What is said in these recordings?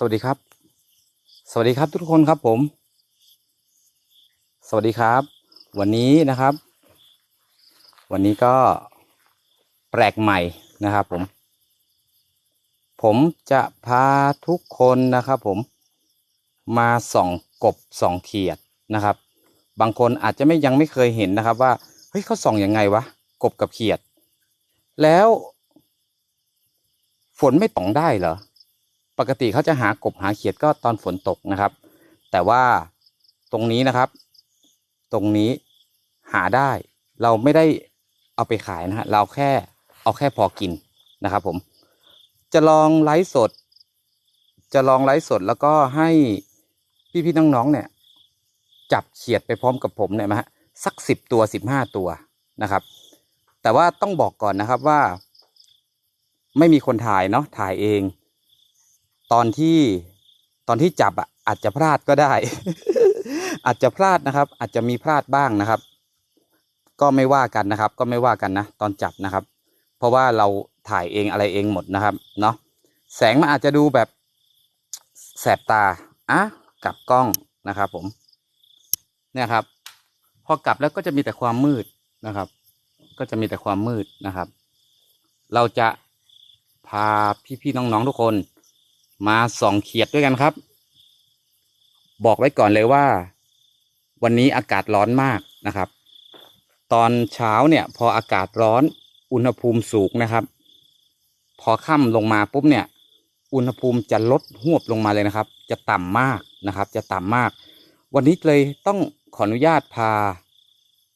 สวัสดีครับ สวัสดีครับทุกคนครับผม สวัสดีครับ วันนี้นะครับ วันนี้ก็แปลกใหม่นะครับผม ผมจะพาทุกคนนะครับผม มาส่องกบส่องเขียดนะครับ บางคนอาจจะไม่ยังไม่เคยเห็นนะครับ ว่าเฮ้ยเขาส่องยังไงวะกบกับเขียด แล้ว ฝนไม่ตองได้เหรอ ปกติเขาจะหากบหาเขียดก็ตอนฝนตกนะครับ แต่ว่าตรงนี้นะครับ ตรงนี้หาได้ เราไม่ได้เอาไปขายนะฮะเราแค่เอาแค่พอกินนะครับ ผม จะลองไลฟ์สด จะลองไลฟ์สดแล้วก็ให้พี่ๆน้องๆเนี่ย จับเขียดไปพร้อมกับผมเนี่ยนะฮะสักสิบตัวสิบห้าตัวนะครับ แต่ว่าต้องบอกก่อนนะครับว่า ไม่มีคนถ่ายเนาะถ่ายเอง ตอนที่ตอนที่จับอะอาจจะพลาดก็ได้ อาจจะพลาดนะครับ อาจจะมีพลาดบ้างนะครับ ก็ไม่ว่ากันนะครับ ก็ไม่ว่ากันนะตอนจับนะครับ เพราะว่าเราถ่ายเองอะไรเองหมดนะครับเนาะแสงมันอาจจะดูแบบแสบตาอะกลับกล้องนะครับผมเนี่ยครับ พอกลับแล้วก็จะมีแต่ความมืดนะครับ ก็จะมีแต่ความมืดนะครับ เราจะพาพี่ๆน้องๆทุกคน มาส่องเขียดด้วยกันครับ บอกไว้ก่อนเลยว่า วันนี้อากาศร้อนมากนะครับ ตอนเช้าเนี่ย พออากาศร้อนอุณหภูมิสูงนะครับ พอค่ำลงมาปุ๊บเนี่ย อุณหภูมิจะลดหวบลงมาเลยนะครับ จะต่ำมากนะครับ จะต่ำมาก วันนี้เลยต้องขออนุญาตพา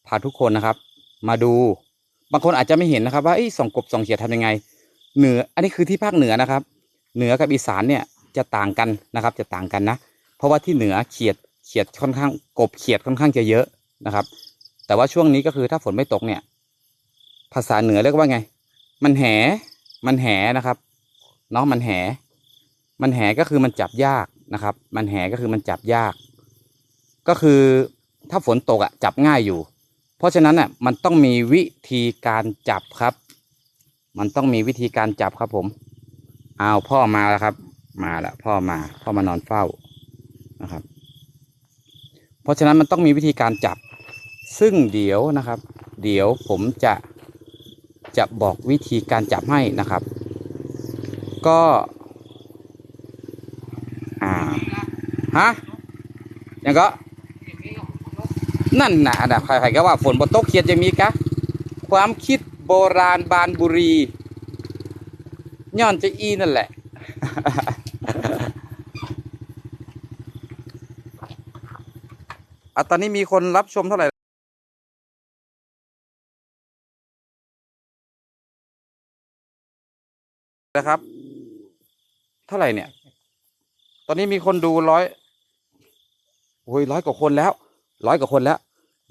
พาทุกคนนะครับ มาดูบางคนอาจจะไม่เห็นนะครับ ว่าไอ้ส่องกบส่องเขียดทำยังไง เหนือ อันนี้คือที่ภาคเหนือนะครับ เหนือกับอีสานเนี่ยจะต่างกันนะครับจะต่างกันนะ เพราะว่าที่เหนือเขียดเขียดค่อนข้างกบเขียดค่อนข้างจะเยอะนะครับ แต่ว่าช่วงนี้ก็คือถ้าฝนไม่ตกเนี่ย ภาษาเหนือเรียกว่าไง มันแหมันแหนะครับเนาะมันแหมันแหก็คือมันจับยากนะครับ มันแหก็คือมันจับยาก ก็คือถ้าฝนตกอะจับง่ายอยู่ เพราะฉะนั้นอะมันต้องมีวิธีการจับครับ มันต้องมีวิธีการจับครับผม เอาพ่อมาแล้วครับ มาแล้วพ่อมา พ่อมานอนเฝ้านะครับ เพราะฉะนั้นมันต้องมีวิธีการจับ ซึ่งเดี๋ยวนะครับ เดี๋ยวผมจะจะบอกวิธีการจับให้นะครับ ก็อ่าฮะยังก็นั่นนะนนะใครๆก็ว่าฝนบนตกเขียดจะมีกะ ความคิดโบราณบานบุรี ย้อนจะอีนั่นแหละอะตอนนี้มีคนรับชมเท่าไหร่นะครับ เท่าไหร่เนี่ย ตอนนี้มีคนดูร้อยโอ้ยร้อยกว่าคนแล้ว ร้อยกว่าคนแล้ว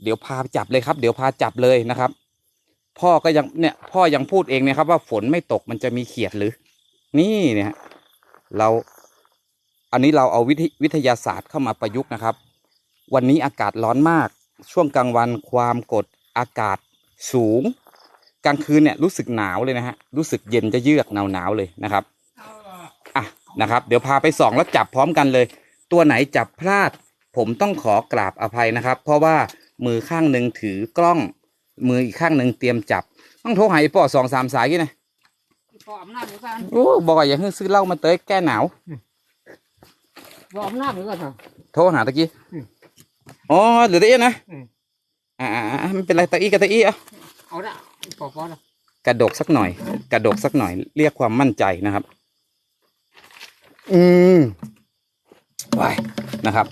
เดี๋ยวพาจับเลยครับ เดี๋ยวพาจับเลยนะครับ พ่อก็ยังเนี่ยพ่อยังพูดเองนะครับ ว่าฝนไม่ตกมันจะมีเขียดหรือ นี่เนี่ยเราอันนี้เราเอาวิทยวทยาศาสตร์เข้ามาประยุกต์นะครับ วันนี้อากาศร้อนมาก ช่วงกลางวันความกดอากาศสูง กลางคืนเนี่ยรู้สึกหนาวเลยนะฮะรู้สึกเย็นจะเยือกหนาวหนาวเลยนะครับอะนะครับ เดี๋ยวพาไปส่องแล้วจับพร้อมกันเลย ตัวไหนจับพลาด ผมต้องขอกราบอภัยนะครับ เพราะว่ามือข้างหนึ่งถือกล้อง มืออีกข้างหนึ่งเตรียมจับต้องโทรหาไอ้ปอสองสามสายกี่นะพออำนาจเหมือนกันโอ้บอกว่าอย่าเพิ่งซื้อเหล้ามาเตยแก้หนาวพออำนาจเหมือนกันเหรอโทรหาตะกี้อืมอ๋อเหลือตะอี้นะอืมอ่าอ่าอ่าไม่เป็นไรตะอี้กับตะอี้อะเอาละพอพอละกระดกสักหน่อย กระดกสักหน่อย เรียกความมั่นใจนะครับ อืมไปนะครับ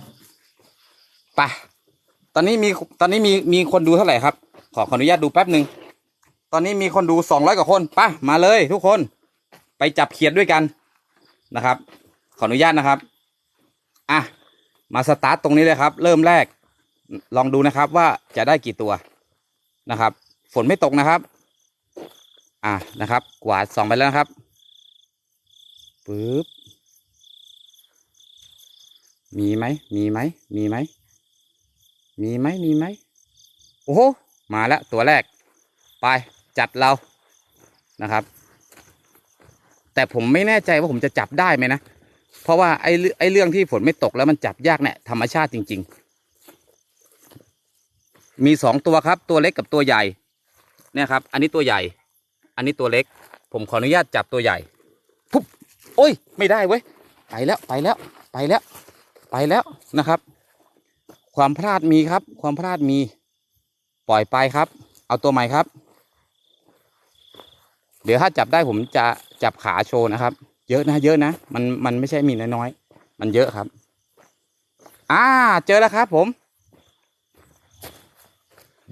ไปตอนนี้มีตอนนี้มีมีคนดูเท่าไหร่ครับข อขออนุญาตดูแป๊บหนึ่ง ตอนนี้มีคนดูสองร้อยกว่าคนไปมาเลยทุกคน ไปจับเขียดด้วยกันนะครับ ขออนุญาตนะครับ อะ มาสตาร์ทตรงนี้เลยครับ เริ่มแรก ลองดูนะครับว่าจะได้กี่ตัวนะครับ ฝนไม่ตกนะครับ อะนะครับ กวาดสองไปแล้วนะครับปึ๊บ มีไหม มีไหม มีไหม มีไหม มีไหม โอ้โห มาแล้วตัวแรก ไปจัดเรานะครับ แต่ผมไม่แน่ใจว่าผมจะจับได้ไหมนะ เพราะว่าไอ้เรื่องไอ้เรื่องที่ฝนไม่ตกแล้วมันจับยากเนี่ยธรรมชาติจริง ๆ มีสองตัวครับ ตัวเล็กกับตัวใหญ่ เนี่ยครับ อันนี้ตัวใหญ่ อันนี้ตัวเล็ก ผมขออนุญาตจับตัวใหญ่ปุ๊บโอ้ย ไม่ได้เว้ยไปแล้วไปแล้วไปแล้ว ไปแล้วนะครับ ความพลาดมีครับ ความพลาดมี ปล่อยไปครับ เอาตัวใหม่ครับ เดี๋ยวถ้าจับได้ผมจะจับขาโชว์นะครับ เยอะนะเยอะนะ มันมันไม่ใช่มีน้อยๆ มันเยอะครับ อ่า เจอแล้วครับ ผม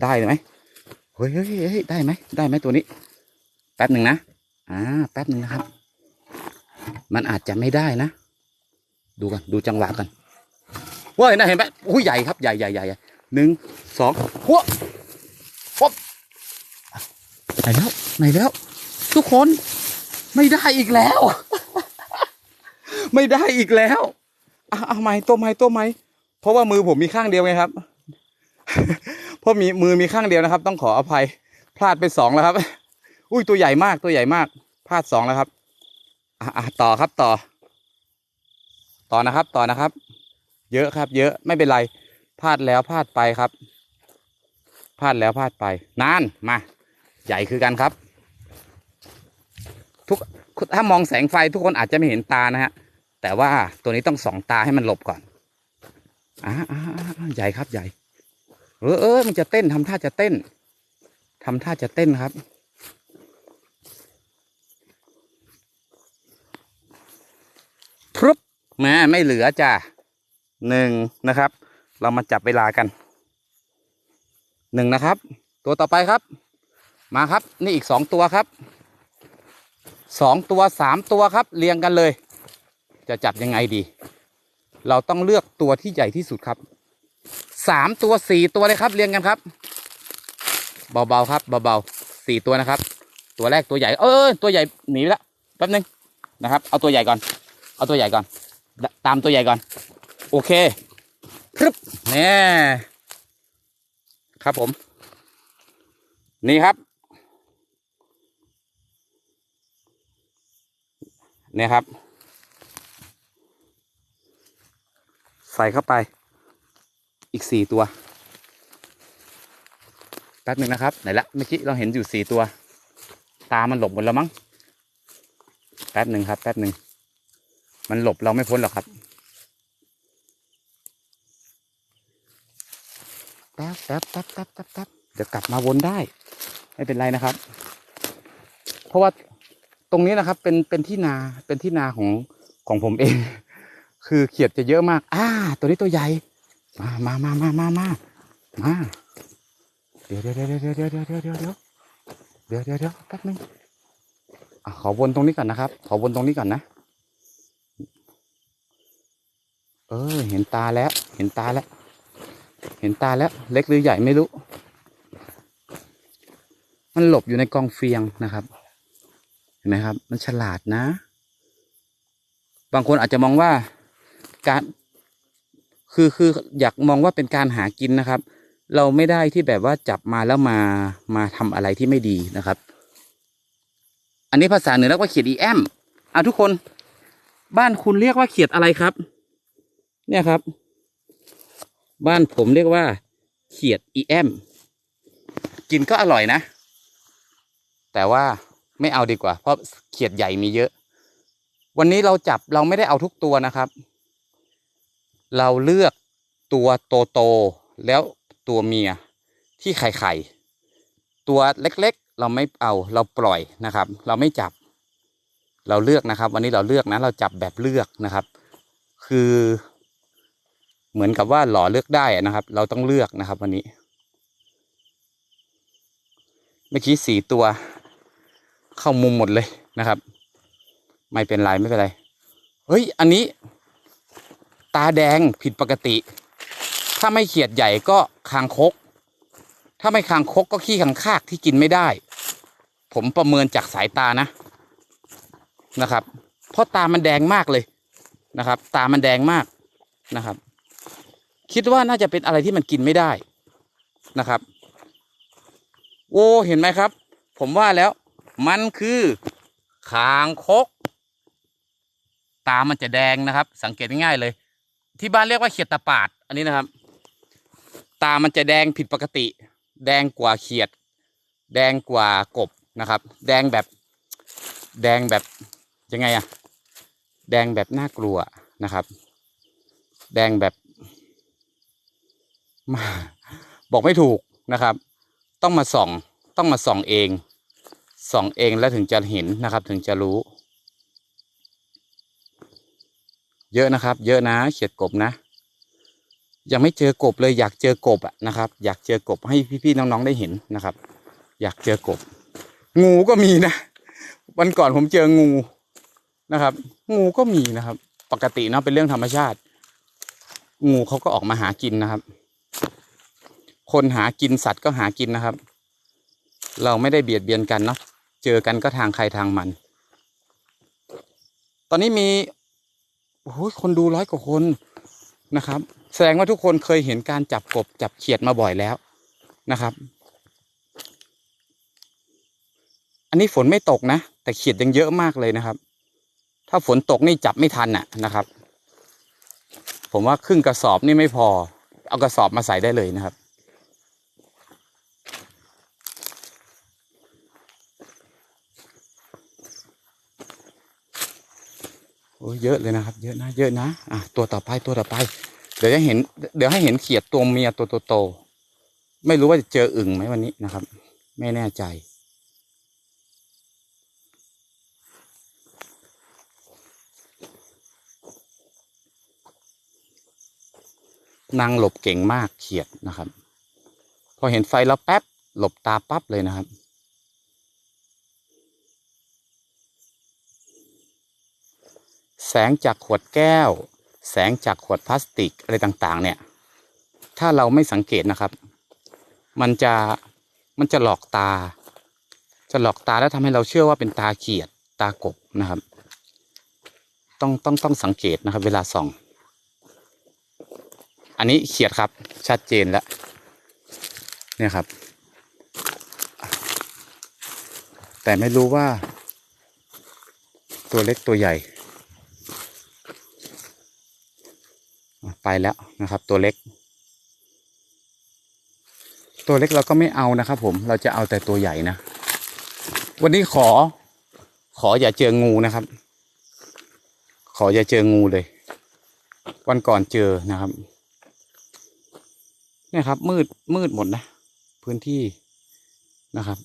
ได้ไหมเฮ้ยเฮ้ยเฮ้ยได้ไหมได้ไหมตัวนี้ แป๊บหนึ่งนะ อ่า แป๊บหนึ่งนะครับ มันอาจจะไม่ได้นะ ดูกันดูจังหวะกันเว้ยนะเห็นไหมอุ้ยใหญ่ครับใหญ่ใหญ่ใหญ่หนึ่งสองหัว ไหนแล้วไหนแล้ว ทุกคนไม่ได้อีกแล้ว ไม่ได้อีกแล้วอะเอาไหมตัวไหมตัวไหมเพราะว่ามือผมมีข้างเดียวไงครับ เพราะมีมือมีข้างเดียวนะครับ ต้องขออภัย พลาดไปสองแล้วครับ อุ้ยตัวใหญ่มากตัวใหญ่มาก พลาดสองแล้วครับอะอะต่อครับต่อ ต่อนะครับ ต่อนะครับ เยอะครับ เยอะไม่เป็นไร พลาดแล้วพลาดไปครับ พลาดแล้วพลาดไป นานมา ใหญ่คือกันครับ ทุกถ้ามองแสงไฟทุกคนอาจจะไม่เห็นตานะฮะ แต่ว่าตัวนี้ต้องสองตาให้มันหลบก่อนอ่าอ่าอ่าอ่าใหญ่ครับใหญ่ เออเออมันจะเต้นทำท่าจะเต้นทำท่าจะเต้นครับ พรุบแม่ไม่เหลือจ้ะหนึ่งนะครับ เรามาจับเวลากันหนึ่งนะครับ ตัวต่อไปครับ มาครับ นี่อีกสองตัวครับสองตัวสามตัวครับ เรียงกันเลย จะจับยังไงดี เราต้องเลือกตัวที่ใหญ่ที่สุดครับสามตัวสี่ตัวเลยครับ เรียงกันครับ เบาๆครับเบาๆสี่ตัวนะครับ ตัวแรกตัวใหญ่ เออตัวใหญ่หนีไปแล้วแป๊บนึงนะครับ เอาตัวใหญ่ก่อน เอาตัวใหญ่ก่อน ตามตัวใหญ่ก่อน โอเคพรึบเนี่ยครับผม นี่ครับ นี่ยครับ ใส่เข้าไปอีกสี่ตัวแป๊บหนึ่งนะครับ ไหนละเมื่อกี้เราเห็นอยู่สี่ตัว ตามันหลบหมดแล้วมั้งแป๊บหนึ่งครับแป๊บหนึ่งมันหลบเราไม่พ้นหรอกครับแป๊บแป๊บแป๊บแป๊บแป๊บแป๊บเดี๋ยวกลับมาวนได้ ไม่เป็นไรนะครับ เพราะว่า ตรงนี้นะครับ เป็นเป็นที่นาเป็นที่นาของของผมเอง คือเขียดจะเยอะมาก อ่า ตัวนี้ตัวใหญ่ มามามามามามามาเดี๋ยวเดี๋ยวเดี๋ยวเดี๋ยวเดี๋ยวเดี๋ยวเดี๋ยวเดี๋ยวเดี๋ยวเดี๋ยวเดี๋ยวเดี๋ยวแป๊บนึงอะขอวนตรงนี้ก่อนนะครับ ขอวนตรงนี้ก่อนนะ เออ เห็นตาแล้ว เห็นตาแล้ว เห็นตาแล้ว เล็กหรือใหญ่ไม่รู้ มันหลบอยู่ในกองเฟียงนะครับ ไหมครับ มันฉลาดนะ บางคนอาจจะมองว่าการคือคืออยากมองว่าเป็นการหากินนะครับ เราไม่ได้ที่แบบว่าจับมาแล้วมามาทำอะไรที่ไม่ดีนะครับ อันนี้ภาษาเหนือเรียกว่าเขียดอีแอมอะทุกคนบ้านคุณเรียกว่าเขียดอะไรครับ เนี่ยครับ บ้านผมเรียกว่า เขียดอีแอมกินก็อร่อยนะ แต่ว่า ไม่เอาดีกว่า เพราะเขียดใหญ่มีเยอะ วันนี้เราจับเราไม่ได้เอาทุกตัวนะครับ เราเลือกตัวโตโตๆแล้วตัวเมียที่ไข่ไข่ตัวเล็กๆ เราไม่เอาเราปล่อยนะครับ เราไม่จับ เราเลือกนะครับ วันนี้เราเลือกนะ เราจับแบบเลือกนะครับ คือ เหมือนกับว่าหล่อเลือกได้นะครับ เราต้องเลือกนะครับ วันนี้ เมื่อกี้สี่ตัว เข้ามุมหมดเลยนะครับ ไม่เป็นไรไม่เป็นไรเฮ้ยอันนี้ ตาแดงผิดปกติ ถ้าไม่เขียดใหญ่ก็คางคก ถ้าไม่คางคกก็ขี้ขังคากที่กินไม่ได้ ผมประเมินจากสายตานะนะครับ เพราะตามันแดงมากเลยนะครับ ตามันแดงมากนะครับ คิดว่าน่าจะเป็นอะไรที่มันกินไม่ได้นะครับ โอ้เห็นไหมครับ ผมว่าแล้ว มันคือคางคก ตามันจะแดงนะครับ สังเกตง่ายๆเลย ที่บ้านเรียกว่าเขียดตาปาด อันนี้นะครับ ตามันจะแดงผิดปกติ แดงกว่าเขียด แดงกว่ากบนะครับ แดงแบบ แดงแบบยังไงอะแดงแบบน่ากลัวนะครับ แดงแบบบอกไม่ถูกนะครับ ต้องมาส่อง ต้องมาส่องเอง ส่องเองแล้วถึงจะเห็นนะครับ ถึงจะรู้ เยอะนะครับ เยอะนะเขียดกบนะยังไม่เจอกบเลยอยากเจอกบอะนะครับ อยากเจอกบให้พี่ๆน้องๆได้เห็นนะครับ อยากเจอกบ งูก็มีนะ วันก่อนผมเจองูนะครับ งูก็มีนะครับ ปกติเนาะเป็นเรื่องธรรมชาติ งูเขาก็ออกมาหากินนะครับ คนหากินสัตว์ก็หากินนะครับ เราไม่ได้เบียดเบียนกันเนาะ เจอกันก็ทางใครทางมัน ตอนนี้มีโอ้โหคนดูร้อยกว่าคนนะครับ แสดงว่าทุกคนเคยเห็นการจับกบจับเขียดมาบ่อยแล้วนะครับ อันนี้ฝนไม่ตกนะ แต่เขียดยังเยอะมากเลยนะครับ ถ้าฝนตกนี่จับไม่ทันน่ะนะครับ ผมว่าครึ่งกระสอบนี่ไม่พอ เอากระสอบมาใส่ได้เลยนะครับ โอ้เยอะเลยนะครับ เยอะนะเยอะนะอะตัวต่อไปตัวต่อไป เดี๋ยวจะเห็น เดี๋ยวให้เห็นเขียดตัวเมียตัวโตๆไม่รู้ว่าจะเจออึ่งไหมวันนี้นะครับ ไม่แน่ใจ นางหลบเก่งมากเขียดนะครับ พอเห็นไฟแล้วแป๊บหลบตาปั๊บเลยนะครับ แสงจากขวดแก้ว แสงจากขวดพลาสติกอะไรต่างๆ เนี่ย ถ้าเราไม่สังเกตนะครับ มันจะมันจะหลอกตา จะหลอกตาแล้วทำให้เราเชื่อว่าเป็นตาเขียดตากบนะครับ ต้องต้องต้องสังเกตนะครับ เวลาส่อง อันนี้เขียดครับ ชัดเจนแล้วเนี่ยครับ แต่ไม่รู้ว่าตัวเล็กตัวใหญ่ ไปแล้วนะครับ ตัวเล็ก ตัวเล็กเราก็ไม่เอานะครับ ผมเราจะเอาแต่ตัวใหญ่นะ วันนี้ขอ ขออย่าเจองูนะครับ ขออย่าเจองูเลย วันก่อนเจอนะครับเนี่ยครับ มืดมืดหมดนะ พื้นที่นะครับ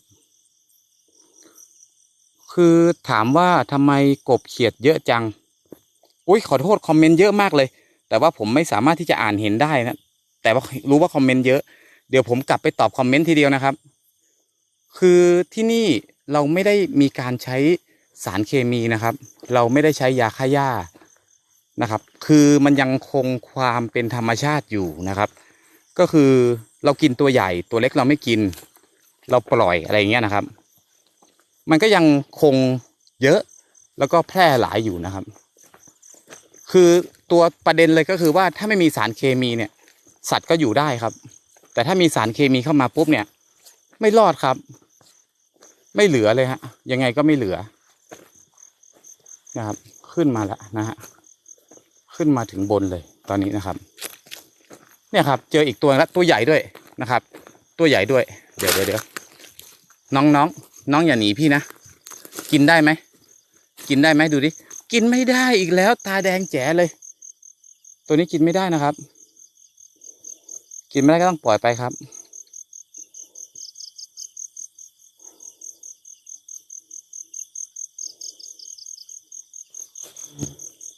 คือถามว่าทำไมกบเขียดเยอะจัง อุ้ยขอโทษ คอมเมนต์เยอะมากเลย แต่ว่าผมไม่สามารถที่จะอ่านเห็นได้นะ แต่ว่ารู้ว่าคอมเมนต์เยอะ เดี๋ยวผมกลับไปตอบคอมเมนต์ทีเดียวนะครับ คือที่นี่เราไม่ได้มีการใช้สารเคมีนะครับ เราไม่ได้ใช้ยาฆ่าหญ้านะครับ คือมันยังคงความเป็นธรรมชาติอยู่นะครับ ก็คือเรากินตัวใหญ่ตัวเล็กเราไม่กิน เราปล่อยอะไรอย่างเงี้ยนะครับ มันก็ยังคงเยอะแล้วก็แพร่หลายอยู่นะครับ คือ ตัวประเด็นเลยก็คือว่าถ้าไม่มีสารเคมีเนี่ย สัตว์ก็อยู่ได้ครับ แต่ถ้ามีสารเคมีเข้ามาปุ๊บเนี่ย ไม่รอดครับ ไม่เหลือเลยฮะ ยังไงก็ไม่เหลือนะครับ ขึ้นมาแล้วนะฮะขึ้นมาถึงบนเลยตอนนี้นะครับ เนี่ยครับ เจออีกตัวแล้วตัวใหญ่ด้วยนะครับ ตัวใหญ่ด้วย เดี๋ยวเดี๋ยวเดี๋ยวน้องน้องน้องอย่าหนีพี่นะ กินได้ไหม กินได้ไหมดูดิ กินไม่ได้อีกแล้ว ตาแดงแจ๋เลย ตัวนี้กินไม่ได้นะครับ กินไม่ได้ก็ต้องปล่อยไปครับ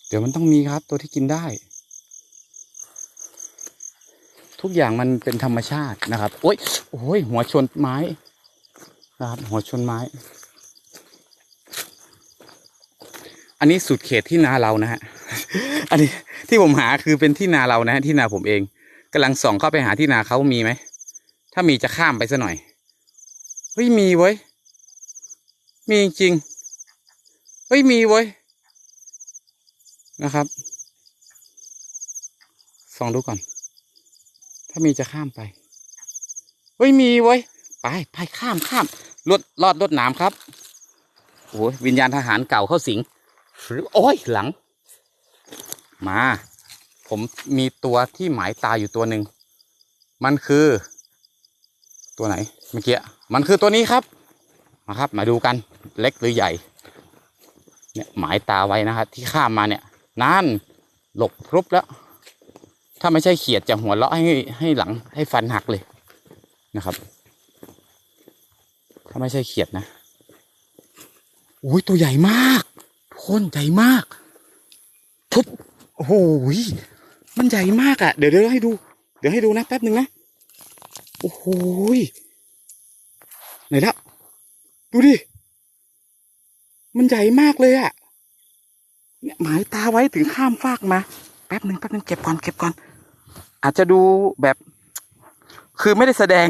เดี๋ยวมันต้องมีครับ ตัวที่กินได้ ทุกอย่างมันเป็นธรรมชาตินะครับ โอ้ยโอ้ยหัวชนไม้นะครับ หัวชนไม้ อันนี้สุดเขตที่นาเรานะฮะ อันนี้ ที่ผมหาคือเป็นที่นาเรานะที่นาผมเองกำลังส่องเข้าไปหาที่นาเขามีไหม ถ้ามีจะข้ามไปซะหน่อย เฮ้ยมีเว้ย มีจริงเฮ้ยมีเว้ยนะครับ ส่องดูก่อน ถ้ามีจะข้ามไป เฮ้ยมีเว้ย ไปไปข้ามข้ามลดลอดรถหนามครับ โอ้ยวิญญาณทหารเก่าเข้าสิง โอ้ยหลัง มา ผมมีตัวที่หมายตาอยู่ตัวหนึ่ง มันคือ ตัวไหนเมื่อกี้มันคือตัวนี้ครับมาครับ มาดูกันเล็กหรือใหญ่ เนี่ยหมายตาไว้นะครับที่ข้ามมาเนี่ยนั่นหลบพรุบแล้ว ถ้าไม่ใช่เขียดจะหัวเราะให้ให้หลังให้ฟันหักเลยนะครับ ถ้าไม่ใช่เขียดนะอุ้ยตัวใหญ่มากทุกคนใหญ่มากทุบ โอ้โหยมันใหญ่มากอะ่ะ เดี๋ยวเดี๋ยวให้ดู เดี๋ยวให้ดูนะแป๊บหนึ่งนะ โอ้โหยไหนละดูดิ มันใหญ่มากเลยอะ่ะ เนี่ยหมายตาไว้ถึงข้ามฟากมา แป๊บหนึ่งแป๊บหนึ่งเก็บก่อนเก็บก่อน อาจจะดูแบบ คือไม่ได้แสดง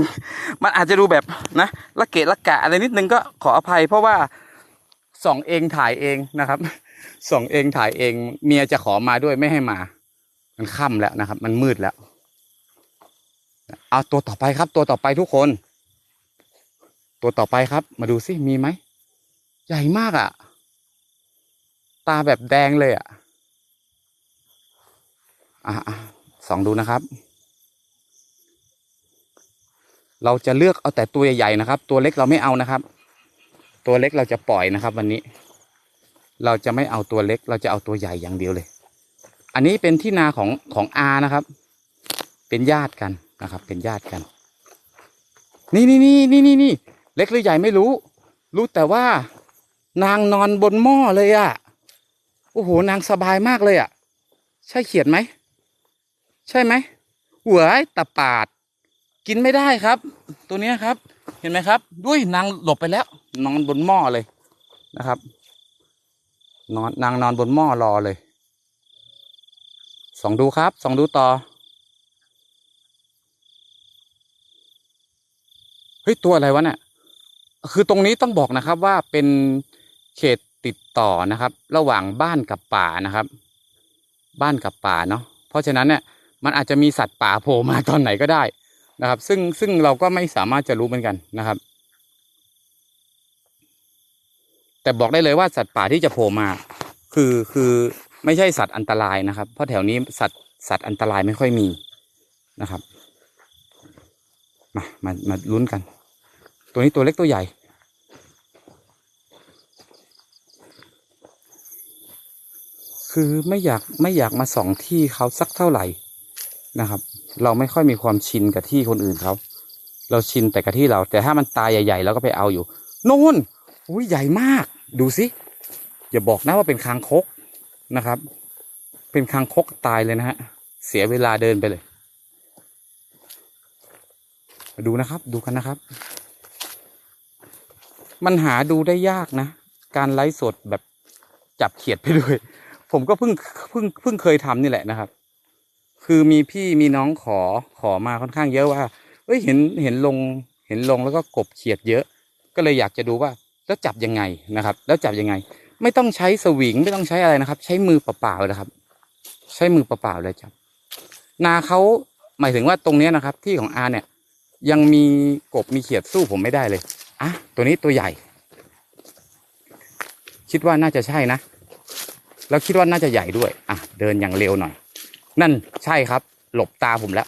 มันอาจจะดูแบบนะละเกะละกะอะไรนิดนึงก็ขออภัย เพราะว่าส่องเองถ่ายเองนะครับ ส่องเองถ่ายเองเมียจะขอมาด้วยไม่ให้มา มันค่ำแล้วนะครับ มันมืดแล้ว เอาตัวต่อไปครับ ตัวต่อไปทุกคน ตัวต่อไปครับ มาดูสิมีไหมใหญ่มากอะ่ะ ตาแบบแดงเลยอะ่ะอะอะสองดูนะครับ เราจะเลือกเอาแต่ตัวใหญ่ๆนะครับ ตัวเล็กเราไม่เอานะครับ ตัวเล็กเราจะปล่อยนะครับ วันนี้ เราจะไม่เอาตัวเล็ก เราจะเอาตัวใหญ่อย่างเดียวเลย อันนี้เป็นที่นาของของอานะครับ เป็นญาติกันนะครับ เป็นญาติกัน นี่นี่นี่นี่นี่นี่เล็กหรือใหญ่ไม่รู้ รู้แต่ว่านางนอนบนหม้อเลยอะโอ้โหนางสบายมากเลยอะใช่เขียดไหมใช่ไหมหัวไอ้ตะปาด กินไม่ได้ครับ ตัวนี้ครับ เห็นไหมครับ ด้วยนางหลบไปแล้ว นอนบนหม้อเลยนะครับ นอนนางนอนบนหม้อรอเลยส่องดูครับส่องดูต่อเฮ้ยตัวอะไรวะเนี่ยคือตรงนี้ต้องบอกนะครับว่าเป็นเขตติดต่อนะครับ ระหว่างบ้านกับป่านะครับ บ้านกับป่าเนาะเพราะฉะนั้นเนี่ยมันอาจจะมีสัตว์ป่าโผล่มาตอนไหนก็ได้นะครับ ซึ่งซึ่งเราก็ไม่สามารถจะรู้เหมือนกันนะครับ แต่บอกได้เลยว่าสัตว์ป่าที่จะโผล่มา คือคือไม่ใช่สัตว์อันตรายนะครับ เพราะแถวนี้สัตว์สัตว์อันตรายไม่ค่อยมีนะครับ มามามาลุ้นกัน ตัวนี้ตัวเล็กตัวใหญ่ คือไม่อยากไม่อยากมาส่องที่เขาสักเท่าไหร่นะครับ เราไม่ค่อยมีความชินกับที่คนอื่นเขาเราชินแต่กับที่เรา แต่ถ้ามันตายใหญ่ ๆ เราก็ไปเอาอยู่ โน่นอุ้ยใหญ่มาก ดูสิอย่าบอกนะว่าเป็นคางคกนะครับ เป็นคางคกตายเลยนะฮะเสียเวลาเดินไปเลยมาดูนะครับ ดูกันนะครับ มันหาดูได้ยากนะ การไลฟ์สดแบบจับเขียดไปด้วย ผมก็เพิ่งเพิ่งเพิ่งเคยทำนี่แหละนะครับ คือมีพี่มีน้องขอขอมาค่อนข้างเยอะว่าเอ้ยเห็นเห็นลงเห็นลงแล้วก็กบเขียดเยอะ ก็เลยอยากจะดูว่า แล้วจับยังไงนะครับ แล้วจับยังไง ไม่ต้องใช้สวิงไม่ต้องใช้อะไรนะครับ ใช้มือเปล่าๆเลยนะครับ ใช้มือเปล่าๆเลยจับ นาเขาหมายถึงว่าตรงนี้นะครับ ที่ของอาเนี่ย ยังมีกบมีเขียดสู้ผมไม่ได้เลยอะตัวนี้ตัวใหญ่ คิดว่าน่าจะใช่นะแล้วคิดว่าน่าจะใหญ่ด้วย อะ เดินอย่างเร็วหน่อย นั่นใช่ครับ หลบตาผมแล้ว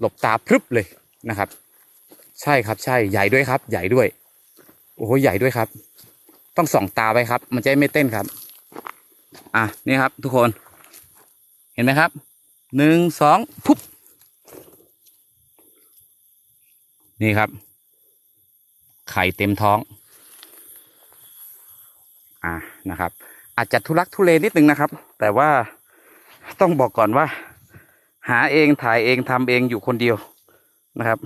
หลบตาพรึบเลยนะครับ ใช่ครับ ใช่ ใหญ่ด้วยครับ ใหญ่ด้วย อ้โหใหญ่ด้วยครับ ต้องส่องตาไว้ครับ มันจะไม่เต้นครับ อะนี่ครับ ทุกคน เห็นไหมครับหนึ่งสองปุ๊บนี่ครับ ไข่เต็มท้อง อ่านะครับ อาจจะทุลักทุเลนิดนึงนะครับ แต่ว่าต้องบอกก่อนว่า หาเองถ่ายเองทำเองอยู่คนเดียวนะครับ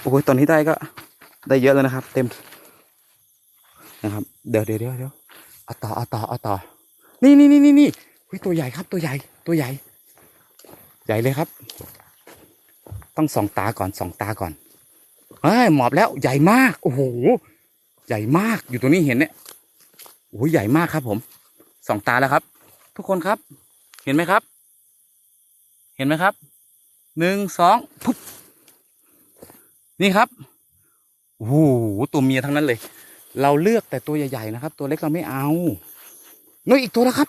โอ้ยตอนนี้ได้ก็ได้เยอะแล้วนะครับ เต็มนะครับ เดี๋ยวเดี๋ยวเดี๋ยวเดี๋ยวเอาต่อเอาต่อเอาต่อ นี่นี่นี่นี่นี่ยตัวใหญ่ครับตัวใหญ่ตัวใหญ่ ใหญ่เลยครับ ต้องส่องตาก่อนส่องตาก่อนเอ้ยหมอบแล้วใหญ่มาก โอ้โห ใหญ่มากอยู่ตรงนี้เห็นเนี่ยโอ้ยใหญ่มากครับ ผมส่องตาแล้วครับ ทุกคนครับ เห็นไหมครับ เห็นไหมครับหนึ่งสองปุ๊บ นี่ครับโอ้โหตัวเมียทั้งนั้นเลย เราเลือกแต่ตัวใหญ่ๆนะครับ ตัวเล็กเราไม่เอานู่นอีกตัวแล้วครับ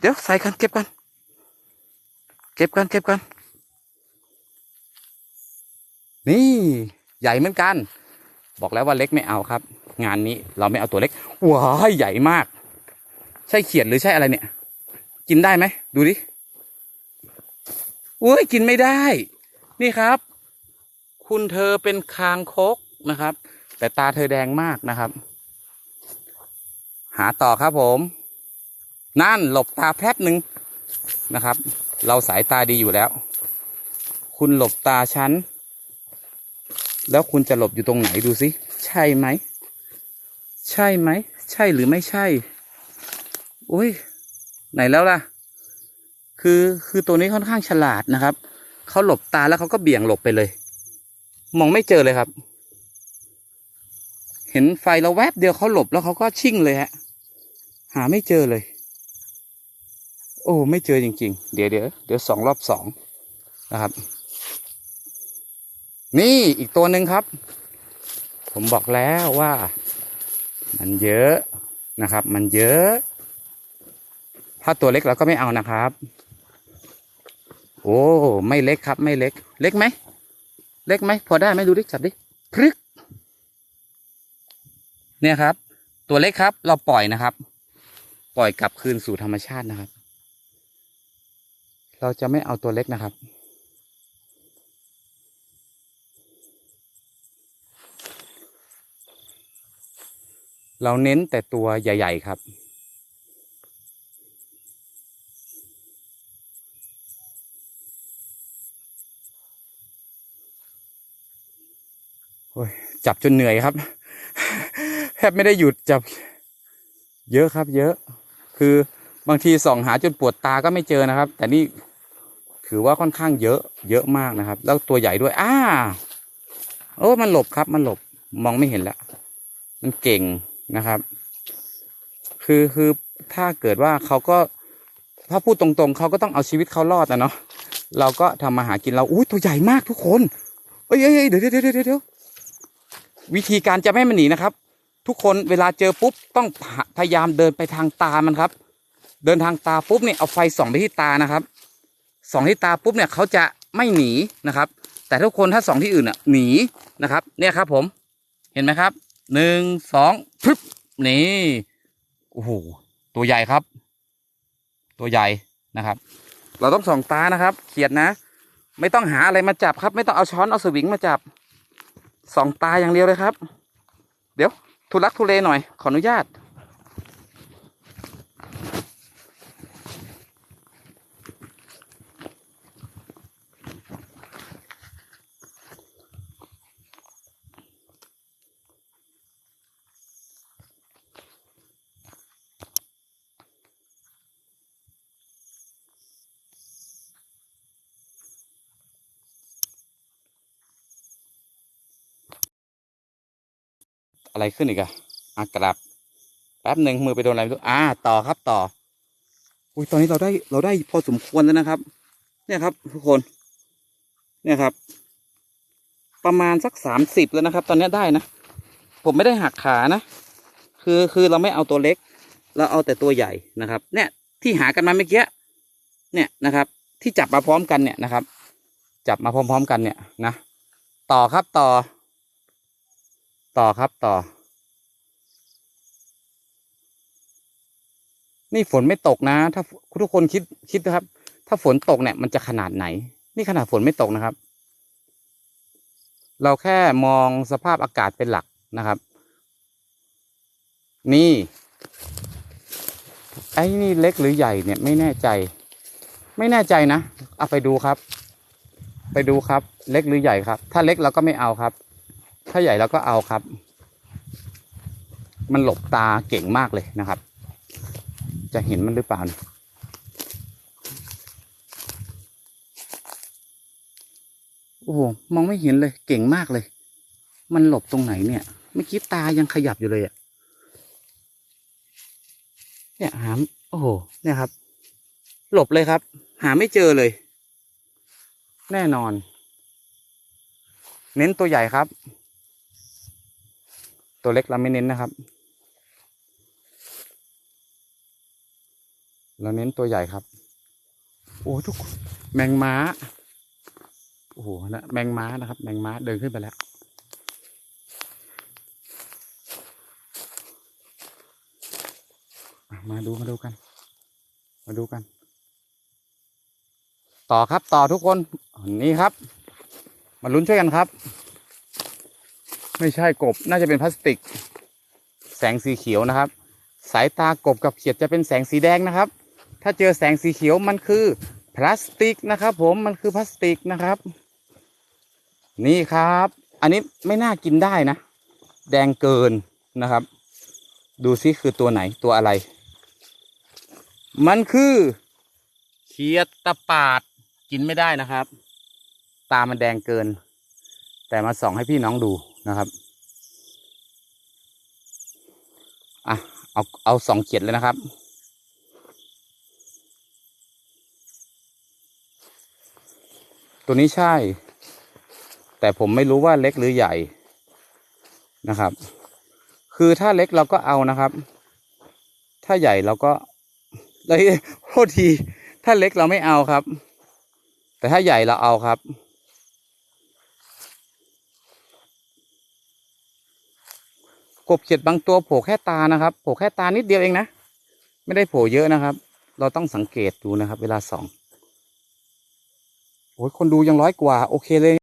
เดี๋ยวใส่กันเก็บกัน เก็บกันเก็บกัน นี่ ใหญ่เหมือนกัน บอกแล้วว่าเล็กไม่เอาครับ งานนี้เราไม่เอาตัวเล็กว้ายใหญ่มาก ใช่เขียดหรือใช่อะไรเนี่ย กินได้ไหม ดูดิอุ้ยกินไม่ได้ นี่ครับ คุณเธอเป็นคางคกนะครับ แต่ตาเธอแดงมากนะครับ หาต่อครับผม นั่นหลบตาแพรบหนึ่งนะครับ เราสายตาดีอยู่แล้ว คุณหลบตาฉัน แล้วคุณจะหลบอยู่ตรงไหนดูสิใช่ไหม ใช่ไหม ใช่หรือไม่ใช่อุ้ยไหนแล้วล่ะ คือคือตัวนี้ค่อนข้างฉลาดนะครับ เขาหลบตาแล้วเขาก็เบี่ยงหลบไปเลย มองไม่เจอเลยครับ เห็นไฟเราแวบเดียวเขาหลบแล้วเขาก็ชิ่งเลยฮะ หาไม่เจอเลย โอ้ ไม่เจอจริง ๆ เดี๋ยวเดี๋ยวเดี๋ยวสองรอบสองนะครับ นี่อีกตัวหนึ่งครับ ผมบอกแล้วว่า มันเยอะนะครับ มันเยอะ ถ้าตัวเล็กเราก็ไม่เอานะครับ โอ้ ไม่เล็กครับ ไม่เล็ก เล็กไหม เล็กไหมพอได้ไหมดูดิจับดิพรึก เนี่ยครับ ตัวเล็กครับ เราปล่อยนะครับ ปล่อยกลับคืนสู่ธรรมชาตินะครับ เราจะไม่เอาตัวเล็กนะครับ เราเน้นแต่ตัวใหญ่ ๆ ครับ จับจนเหนื่อยครับ แทบไม่ได้หยุดจับ เยอะครับ เยอะ คือบางทีส่องหาจนปวดตาก็ไม่เจอนะครับ แต่นี่ถือว่าค่อนข้างเยอะ เยอะมากนะครับ แล้วตัวใหญ่ด้วย อ้า โอ้มันหลบครับ มันหลบมองไม่เห็นแล้วมันเก่งนะครับ คือคือถ้าเกิดว่าเขาก็ถ้าพูดตรงๆ เขาก็ต้องเอาชีวิตเขารอดนะเนาะเราก็ทำมาหากินเราอุ้ยตัวใหญ่มากทุกคนเอ้ยเอ้ยเดี๋ยวเดี๋ยวเดี๋ยวเดี๋ย วิธีการจะไม่ให้มันหนีนะครับ ทุกคนเวลาเจอปุ๊บต้องพยายามเดินไปทางตามันครับ เดินทางตาปุ๊บเนี่ยเอาไฟส่องไปที่ตานะครับส่องที่ตาปุ๊บเนี่ยเขาจะไม่หนีนะครับ แต่ทุกคนถ้าส่องที่อื่นอะหนีนะครับ เนี่ยครับ ผมเห็นไหมครับหนึ่งสองพึบนี่โอ้โหตัวใหญ่ครับ ตัวใหญ่นะครับ เราต้องส่องตานะครับเขียดนะ ไม่ต้องหาอะไรมาจับครับ ไม่ต้องเอาช้อนเอาสวิงมาจับ สองตาอย่างเดียวเลยครับ เดี๋ยวทุลักทุเลหน่อยขออนุญาต อะไรขึ้นอีกอะอะกลับแป๊บหนึ่งมือไปโดนอะไรไม่รู้อ่าต่อครับต่ออุ้ยตอนนี้เราได้เราได้พอสมควรแล้วนะครับ เนี่ยครับ ทุกคน เนี่ยครับ ประมาณสักสามสิบแล้วนะครับ ตอนนี้ได้นะผมไม่ได้หักขานะคือคือเราไม่เอาตัวเล็ก เราเอาแต่ตัวใหญ่นะครับ เนี่ยที่หากันมาเมื่อกี้เนี่ยนะครับ ที่จับมาพร้อมกันเนี่ยนะครับ จับมาพร้อม ๆ กันเนี่ยนะต่อครับต่อ ต่อครับต่อ นี่ฝนไม่ตกนะ ถ้าทุกคนคิดคิดนะครับ ถ้าฝนตกเนี่ยมันจะขนาดไหน นี่ขนาดฝนไม่ตกนะครับ เราแค่มองสภาพอากาศเป็นหลักนะครับ นี่ ไอ้นี่เล็กหรือใหญ่เนี่ยไม่แน่ใจ ไม่แน่ใจนะเอาไปดูครับ ไปดูครับ เล็กหรือใหญ่ครับ ถ้าเล็กเราก็ไม่เอาครับ ถ้าใหญ่เราก็เอาครับ มันหลบตาเก่งมากเลยนะครับ จะเห็นมันหรือเปล่าเนี่ยโอ้โหมองไม่เห็นเลย เก่งมากเลย มันหลบตรงไหนเนี่ยเมื่อกี้ตายังขยับอยู่เลยอะเนี่ยหามโอ้โหเนี่ยครับ หลบเลยครับ หาไม่เจอเลย แน่นอน เน้นตัวใหญ่ครับ ตัวเล็กเราไม่เน้นนะครับ เราเน้นตัวใหญ่ครับ โอ้ทุกคนแมงม้า โอ้โหนะแมงม้านะครับ แมงม้าเดินขึ้นไปแล้วมาดูมาดูกัน มาดูกัน ต่อครับต่อทุกคน นี่ครับ มาลุ้นช่วยกันครับ ไม่ใช่กบน่าจะเป็นพลาสติก แสงสีเขียวนะครับ สายตากบกับเขียดจะเป็นแสงสีแดงนะครับ ถ้าเจอแสงสีเขียวมันคือพลาสติกนะครับ ผมมันคือพลาสติกนะครับ นี่ครับ อันนี้ไม่น่ากินได้นะ แดงเกินนะครับ ดูซิคือตัวไหนตัวอะไร มันคือเขียดตะปาดกินไม่ได้นะครับ ตามันแดงเกิน แต่มาส่องให้พี่น้องดู นะครับอะเอาเอาสองเขียดเลยนะครับ ตัวนี้ใช่ แต่ผมไม่รู้ว่าเล็กหรือใหญ่นะครับ คือถ้าเล็กเราก็เอานะครับ ถ้าใหญ่เราก็เลยโทษที ถ้าเล็กเราไม่เอาครับ แต่ถ้าใหญ่เราเอาครับ กบเขียดบางตัวโผล่แค่ตานะครับโผล่แค่ตานิดเดียวเองนะ ไม่ได้โผล่เยอะนะครับ เราต้องสังเกตดูนะครับ เวลาส่องโอ้ยคนดูยังร้อยกว่า โอเคเลย